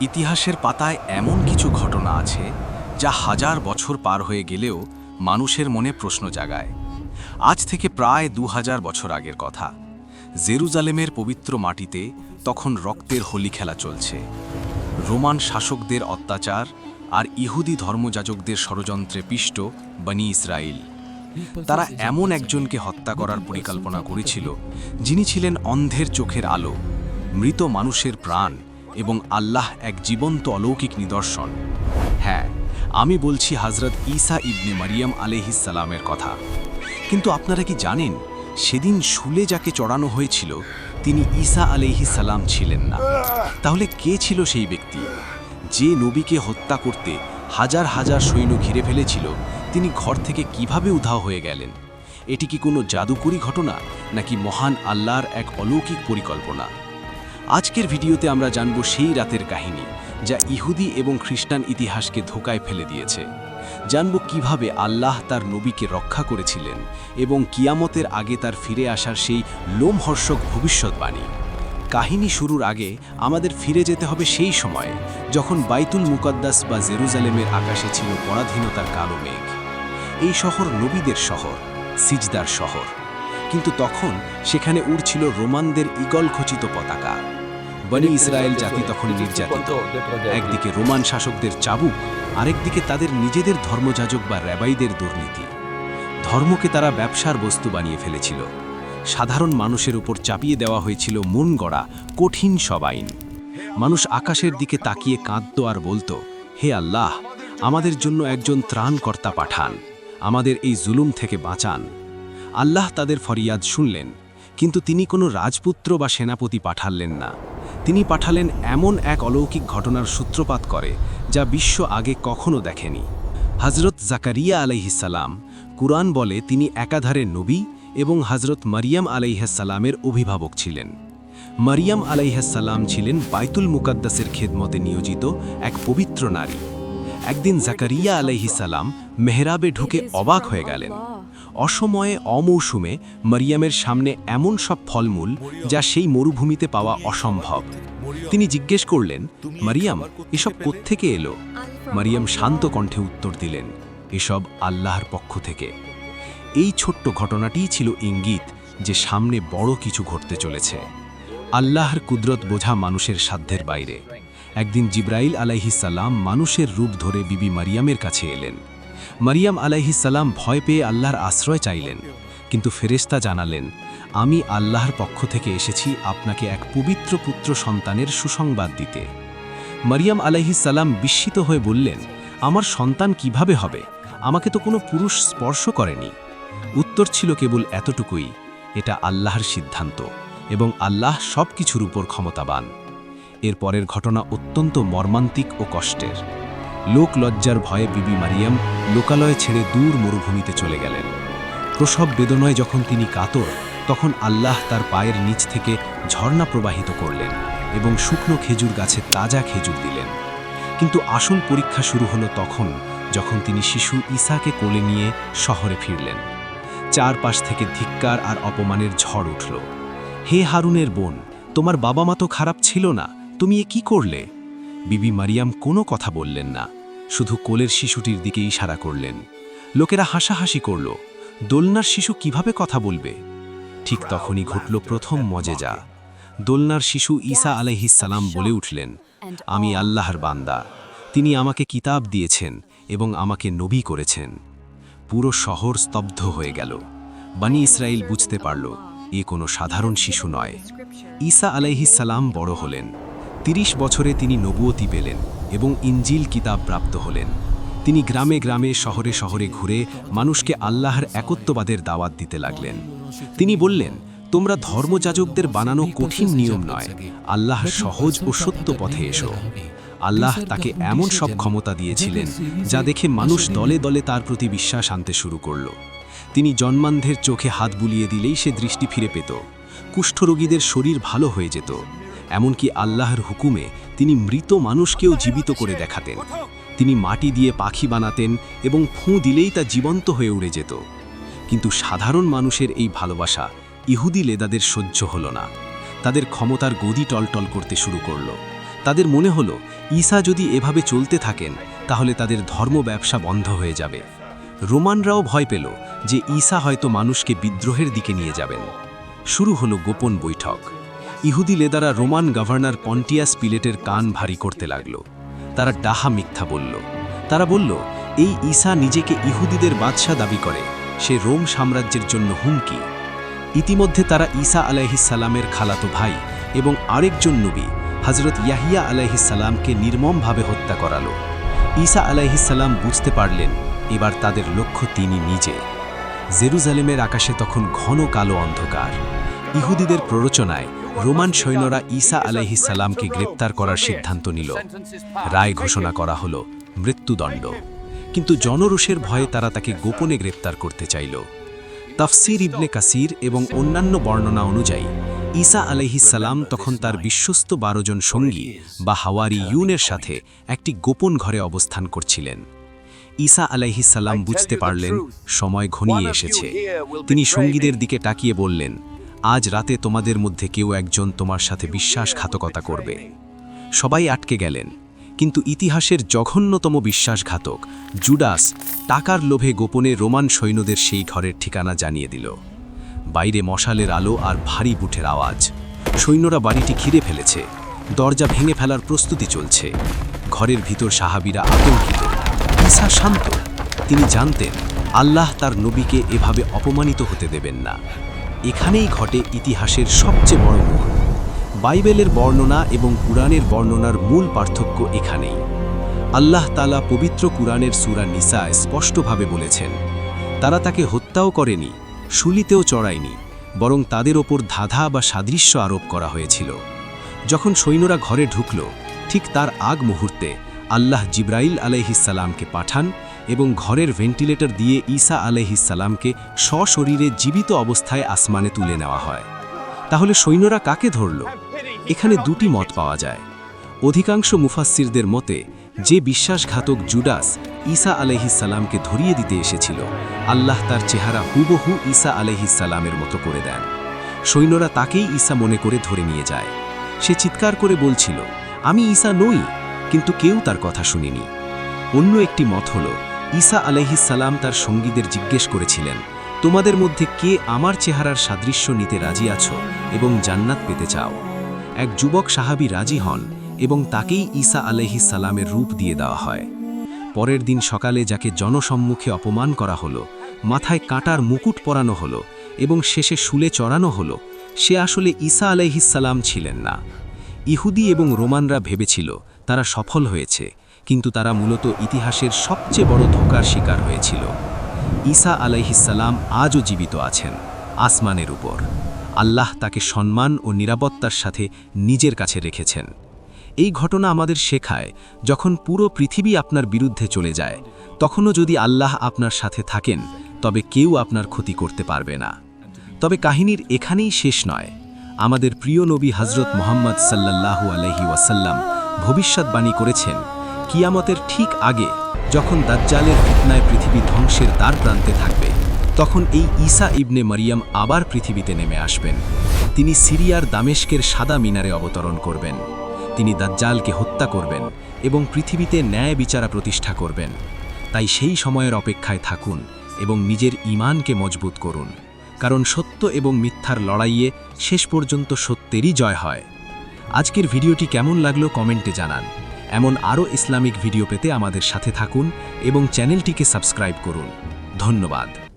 ইতিহাসের পাতায় এমন কিছু ঘটনা আছে যা হাজার বছর পার হয়ে গেলেও মানুষের মনে প্রশ্ন জাগায়। আজ থেকে প্রায় দু হাজার বছর আগের কথা। জেরুজালেমের পবিত্র মাটিতে তখন রক্তের হোলি খেলা চলছে। রোমান শাসকদের অত্যাচার আর ইহুদি ধর্মযাজকদের ষড়যন্ত্রে পিষ্ট বনি ইসরায়েল তারা এমন একজনকে হত্যা করার পরিকল্পনা করেছিল, যিনি ছিলেন অন্ধের চোখের আলো, মৃত মানুষের প্রাণ এবং আল্লাহ এক জীবন্ত অলৌকিক নিদর্শন। হ্যাঁ আমি বলছি হজরত ঈসা ইবনে মারিয়াম আলহিসালামের কথা। কিন্তু আপনারা কি জানেন, সেদিন শুলে যাকে চড়ানো হয়েছিল, তিনি ঈসা আলহিসাল্লাম ছিলেন না। তাহলে কে ছিল সেই ব্যক্তি? যে নবীকে হত্যা করতে হাজার হাজার সৈন্য ঘিরে ফেলেছিল, তিনি ঘর থেকে কীভাবে উধাও হয়ে গেলেন? এটি কি কোনো জাদুকরী ঘটনা, নাকি মহান আল্লাহর এক অলৌকিক পরিকল্পনা? আজকের ভিডিওতে আমরা জানব সেই রাতের কাহিনী, যা ইহুদি এবং খ্রিস্টান ইতিহাসকে ধোকায় ফেলে দিয়েছে। জানব কীভাবে আল্লাহ তার নবীকে রক্ষা করেছিলেন এবং কিয়ামতের আগে তার ফিরে আসার সেই লোমহর্ষক ভবিষ্যৎবাণী। কাহিনী শুরুর আগে আমাদের ফিরে যেতে হবে সেই সময়ে, যখন বাইতুল মুকদ্দাস বা জেরুজালেমের আকাশে ছিল পরাধীনতার কালো মেঘ। এই শহর নবীদের শহর, সিজদার শহর। কিন্তু তখন সেখানে উড়ছিল রোমানদের ইগল খচিত পতাকা। বনি ইসরায়েল জাতি তখন নির্যাতিত। একদিকে রোমান শাসকদের চাবুক, আরেকদিকে তাদের নিজেদের ধর্মযাজক বা র্যাবাইদের দুর্নীতি। ধর্মকে তারা ব্যবসার বস্তু বানিয়ে ফেলেছিল। সাধারণ মানুষের উপর চাপিয়ে দেওয়া হয়েছিল মন গড়া, কঠিন সব আইন। মানুষ আকাশের দিকে তাকিয়ে কাঁদত আর বলতো, হে আল্লাহ, আমাদের জন্য একজন ত্রাণকর্তা পাঠান। আমাদের এই জুলুম থেকে বাঁচান। আল্লাহ তাদের ফরিয়াদ শুনলেন, কিন্তু তিনি কোনো রাজপুত্র বা সেনাপতি পাঠালেন না। তিনি পাঠালেন এমন এক অলৌকিক ঘটনার সূত্রপাত করে, যা বিশ্ব আগে কখনো দেখেনি। হজরত জাকারিয়া আলাইহিসাল্লাম কুরআন বলে তিনি একাধারে নবী এবং হজরত মারিয়াম আলাইহাসাল্লামের অভিভাবক ছিলেন। মারিয়াম আলাইহাসাল্লাম ছিলেন বাইতুল মুকাদ্দাসের খেদমতে নিয়োজিত এক পবিত্র নারী। একদিন জাকারিয়া আলাইহিসাল্লাম মেহরাবে ঢুকে অবাক হয়ে গেলেন। অসময়ে অমৌসুমে মারিয়ামের সামনে এমন সব ফলমূল যা সেই মরুভূমিতে পাওয়া অসম্ভব। তিনি জিজ্ঞেস করলেন, মারিয়াম, এসব কোত্থেকে এলো? মারিয়াম শান্ত কণ্ঠে উত্তর দিলেন, এসব আল্লাহর পক্ষ থেকে। এই ছোট্ট ঘটনাটিই ছিল ইঙ্গিত যে সামনে বড় কিছু ঘটতে চলেছে। আল্লাহর কুদরত বোঝা মানুষের সাধ্যের বাইরে। একদিন জিব্রাইল আলাইহিসাল্লাম মানুষের রূপ ধরে বিবি মারিয়ামের কাছে এলেন। মারিয়াম আলাইহিসাল্লাম ভয় পেয়ে আল্লাহর আশ্রয় চাইলেন। কিন্তু ফেরেস্তা জানালেন, আমি আল্লাহর পক্ষ থেকে এসেছি আপনাকে এক পবিত্র পুত্র সন্তানের সুসংবাদ দিতে। মারিয়াম আলাইহিসাল্লাম বিস্মিত হয়ে বললেন, আমার সন্তান কীভাবে হবে? আমাকে তো কোনো পুরুষ স্পর্শ করেনি। উত্তর ছিল কেবল এতটুকুই, এটা আল্লাহর সিদ্ধান্ত এবং আল্লাহ সব কিছুর উপর ক্ষমতাবান। এর পরের ঘটনা অত্যন্ত মর্মান্তিক ও কষ্টের। লোক লজ্জার ভয়ে বিবি মারিয়াম লোকালয় ছেড়ে দূর মরুভূমিতে চলে গেলেন। প্রসব বেদনায় যখন তিনি কাতর, তখন আল্লাহ তার পায়ের নিচ থেকে ঝর্ণা প্রবাহিত করলেন এবং শুকনো খেজুর গাছে তাজা খেজুর দিলেন। কিন্তু আসল পরীক্ষা শুরু হলো তখন যখন তিনি শিশু ঈসাকে কোলে নিয়ে শহরে ফিরলেন। চারপাশ থেকে ধিক্কার আর অপমানের ঝড় উঠল। হে হারুনের বোন, তোমার বাবা মা তো খারাপ ছিল না, তুমি এ কি করলে? বিবি মারিয়াম কোনো কথা বললেন না। শুধু কোলের শিশুটির দিকে ইশারা করলেন। লোকেরা হাসাহাসি করল, দোলনার শিশু কীভাবে কথা বলবে? ঠিক তখনই ঘটল প্রথম মজেজা। দোলনার শিশু ঈসা আলাইহিসালাম বলে উঠলেন, আমি আল্লাহর বান্দা। তিনি আমাকে কিতাব দিয়েছেন এবং আমাকে নবী করেছেন। পুরো শহর স্তব্ধ হয়ে গেল। বানি ইসরায়েল বুঝতে পারল, এ কোনো সাধারণ শিশু নয়। ঈসা আলাইহিসাল্লাম বড় হলেন। তিরিশ বছরে তিনি নবুয়তি পেলেন। এবং ইঞ্জিল কিতাব প্রাপ্ত হলেন। তিনি গ্রামে গ্রামে, শহরে শহরে ঘুরে মানুষকে আল্লাহর একত্ববাদের দাওয়াত দিতে লাগলেন। তিনি বললেন, তোমরা ধর্মযাজকদের বানানো কঠিন নিয়ম নয়। আল্লাহ সহজ ও সত্য পথে এসো। আল্লাহ তাকে এমন সব ক্ষমতা দিয়েছিলেন যা দেখে মানুষ দলে দলে তার প্রতি বিশ্বাস আনতে শুরু করল। তিনি জন্মান্ধের চোখে হাত বুলিয়ে দিলেই সে দৃষ্টি ফিরে পেত। কুষ্ঠরোগীদের শরীর ভালো হয়ে যেত। এমনকি আল্লাহর হুকুমে তিনি মৃত মানুষকেও জীবিত করে দেখাতেন। তিনি মাটি দিয়ে পাখি বানাতেন এবং ফুঁ দিলেই তা জীবন্ত হয়ে উড়ে যেত। কিন্তু সাধারণ মানুষের এই ভালোবাসা ইহুদি লেদাদের সহ্য হল না। তাদের ক্ষমতার গদি টলটল করতে শুরু করল। তাদের মনে হলো, ঈসা যদি এভাবে চলতে থাকেন, তাহলে তাদের ধর্ম ব্যবসা বন্ধ হয়ে যাবে। রোমানরাও ভয় পেল যে ঈসা হয়তো মানুষকে বিদ্রোহের দিকে নিয়ে যাবেন। শুরু হলো গোপন বৈঠক। ইহুদি লেদারা রোমান গভর্নর পন্টিয়াস পিলেটের কান ভারী করতে লাগল। তারা ডাহা মিথ্যা বলল। তারা বলল, এই ঈসা নিজেকে ইহুদিদের বাদশা দাবি করে। সে রোম সাম্রাজ্যের জন্য হুমকি। ইতিমধ্যে তারা ঈসা আলাইহিসাল্লামের খালাতো ভাই এবং আরেকজন নবী হজরত ইয়াহিয়া আলাইহিসাল্লামকে নির্মমভাবে হত্যা করালো। ঈসা আলাইহিসাল্লাম বুঝতে পারলেন, এবার তাদের লক্ষ্য তিনি নিজে। জেরুজালেমের আকাশে তখন ঘন কালো অন্ধকার। ইহুদিদের প্ররোচনায় রোমান সৈন্যরা ঈসা আলাইহিসাল্লামকে গ্রেপ্তার করার সিদ্ধান্ত নিল। রায় ঘোষণা করা হল, মৃত্যুদণ্ড। কিন্তু জনরোষের ভয়ে তারা তাকে গোপনে গ্রেপ্তার করতে চাইল। তাফসির ইবনে কাসির এবং অন্যান্য বর্ণনা অনুযায়ী, ঈসা আলাইহিসাল্লাম তখন তার বিশ্বস্ত বারো জন সঙ্গী বা হাওয়ারি ইউনের সাথে একটি গোপন ঘরে অবস্থান করছিলেন। ঈসা আলাইহিসাল্লাম বুঝতে পারলেন, সময় ঘনিয়ে এসেছে। তিনি সঙ্গীদের দিকে তাকিয়ে বললেন আজ রাতে তোমাদের মধ্যে কেউ একজন তোমার সাথে বিশ্বাসঘাতকতা করবে। সবাই আটকে গেলেন, কিন্তু ইতিহাসের জঘন্যতম বিশ্বাসঘাতক জুডাস টাকার লোভে গোপনে রোমান সৈন্যদের সেই ঘরের ঠিকানা জানিয়ে দিল। বাইরে মশালের আলো আর ভারী বুটের আওয়াজ। সৈন্যরা বাড়িটি ঘিরে ফেলেছে। দরজা ভেঙে ফেলার প্রস্তুতি চলছে। ঘরের ভিতর সাহাবিরা আতঙ্কিত। ঈসা শান্ত। তিনি জানতেন, আল্লাহ তার নবীকে এভাবে অপমানিত হতে দেবেন না। এখানেই ঘটে ইতিহাসের সবচেয়ে বড় মোড় বাইবেলের বর্ণনা এবং কুরআনের বর্ণনার মূল পার্থক্য এখানেই। আল্লাহ তালা পবিত্র কুরআনের সুরা নিসায় স্পষ্টভাবে বলেছেন, তারা তাকে হত্যাও করেনি শুলিতেও চড়ায়নি, বরং তাদের ওপর ধাঁধা বা সাদৃশ্য আরোপ করা হয়েছিল। যখন সৈন্যরা ঘরে ঢুকল, ঠিক তার আগ মুহূর্তে আল্লাহ জিব্রাইল আলাইহিসাল্লামকে পাঠান এবং ঘরের ভেন্টিলেটর দিয়ে ঈসা আলাইহিসাল্লামকে সশরীরে জীবিত অবস্থায় আসমানে তুলে নেওয়া হয়। তাহলে সৈন্যরা কাকে ধরল? এখানে দুটি মত পাওয়া যায়। অধিকাংশ মুফাসসিরদের মতে, যে বিশ্বাসঘাতক জুডাস ঈসা আলাইহিসাল্লামকে ধরিয়ে দিতে এসেছিল, আল্লাহ তার চেহারা হুবহু ঈসা আলাইহিসাল্লামের মতো করে দেন। সৈন্যরা তাকেই ঈসা মনে করে ধরে নিয়ে যায়। সে চিৎকার করে বলছিল, আমি ঈসা নই, কিন্তু কেউ তার কথা শুনিনি। অন্য একটি মত হল ঈসা আলাইহিসাল্লাম তার সঙ্গীদের জিজ্ঞেস করেছিলেন, তোমাদের মধ্যে কে আমার চেহারার সাদৃশ্য নিতে রাজি আছো এবং জান্নাত পেতে চাও? এক যুবক সাহাবি রাজি হন এবং তাকেই ঈসা সালামের রূপ দিয়ে দেওয়া হয়। পরের দিন সকালে যাকে জনসম্মুখে অপমান করা হলো, মাথায় কাঁটার মুকুট পরানো হলো এবং শেষে শুলে চড়ানো হলো, সে আসলে ঈসা আলাইহিস সালাম ছিলেন না। ইহুদি এবং রোমানরা ভেবেছিল তারা সফল হয়েছে কিন্তু তারা মূলত ইতিহাসের সবচেয়ে বড় ধোকার শিকার হয়েছিল। ঈসা আলাইহিসাল্লাম আজও জীবিত আছেন, আসমানের উপর। আল্লাহ তাকে সম্মান ও নিরাপত্তার সাথে নিজের কাছে রেখেছেন। এই ঘটনা আমাদের শেখায়, যখন পুরো পৃথিবী আপনার বিরুদ্ধে চলে যায়, তখনও যদি আল্লাহ আপনার সাথে থাকেন, তবে কেউ আপনার ক্ষতি করতে পারবে না। তবে কাহিনীর এখানেই শেষ নয়। আমাদের প্রিয় নবী হজরত মোহাম্মদ সাল্লাল্লাহু আলহি ওয়াসাল্লাম ভবিষ্যৎবাণী করেছেন কিয়ামতের ঠিক আগে, যখন দাজ্জালের ফিতনায় পৃথিবী ধ্বংসের দ্বার প্রান্তে থাকবে, তখন এই ঈসা ইবনে মারিয়াম আবার পৃথিবীতে নেমে আসবেন। তিনি সিরিয়ার দামেস্কের সাদা মিনারে অবতরণ করবেন। তিনি দাজ্জালকে হত্যা করবেন এবং পৃথিবীতে ন্যায় বিচারা প্রতিষ্ঠা করবেন। তাই সেই সময়ের অপেক্ষায় থাকুন এবং নিজের ইমানকে মজবুত করুন, কারণ সত্য এবং মিথ্যার লড়াইয়ে শেষ পর্যন্ত সত্যেরই জয় হয়। আজকের ভিডিওটি কেমন লাগল কমেন্টে জানান। এমন আরও ইসলামিক ভিডিও পেতে আমাদের সাথে থাকুন এবং চ্যানেলটিকে সাবস্ক্রাইব করুন। ধন্যবাদ।